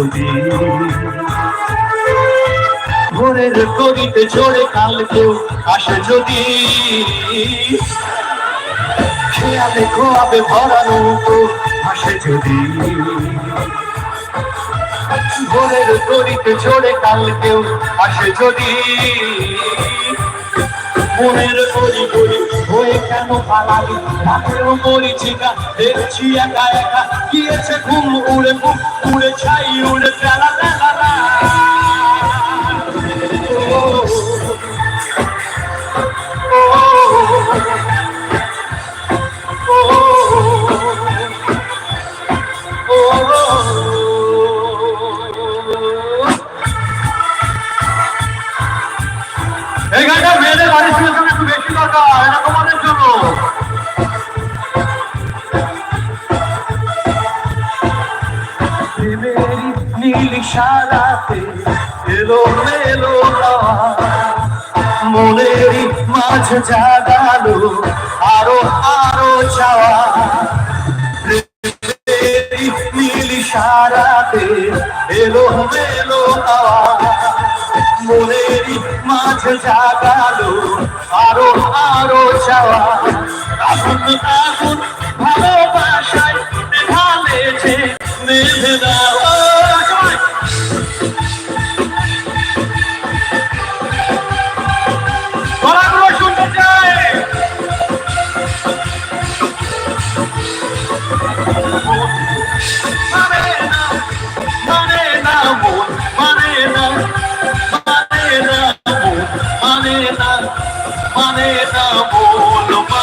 ছবি ভোরের করিতে ঝরে কাল কেউ আসে যদি, খেয়ালে খোয়াবে ভরানো তো আসে যদি। ভোরের করিতে ঝরে কাল কেউ আসে যদি, মনের করি করি হয়ে কেন পালালি রাতেও মরিচিকা দেখছি একা একা গিয়েছে ঘুম উড়ে ঘুম উড়ে ছাই উড়ে বেলা বেলা লা। ও, ও, ও, ও, ও। এই গানটা মেয়েদের বাড়ির মেলো হাওয়া মাঝ জাগালো আরও আরও চাওয়া। নীল সারাতে এলো মেলো মনেরই মাঝ জাগালো আরও আরও চাওয়া আগুন আগুন ভালোবাসায় ঢালেছে সবাই। মন না না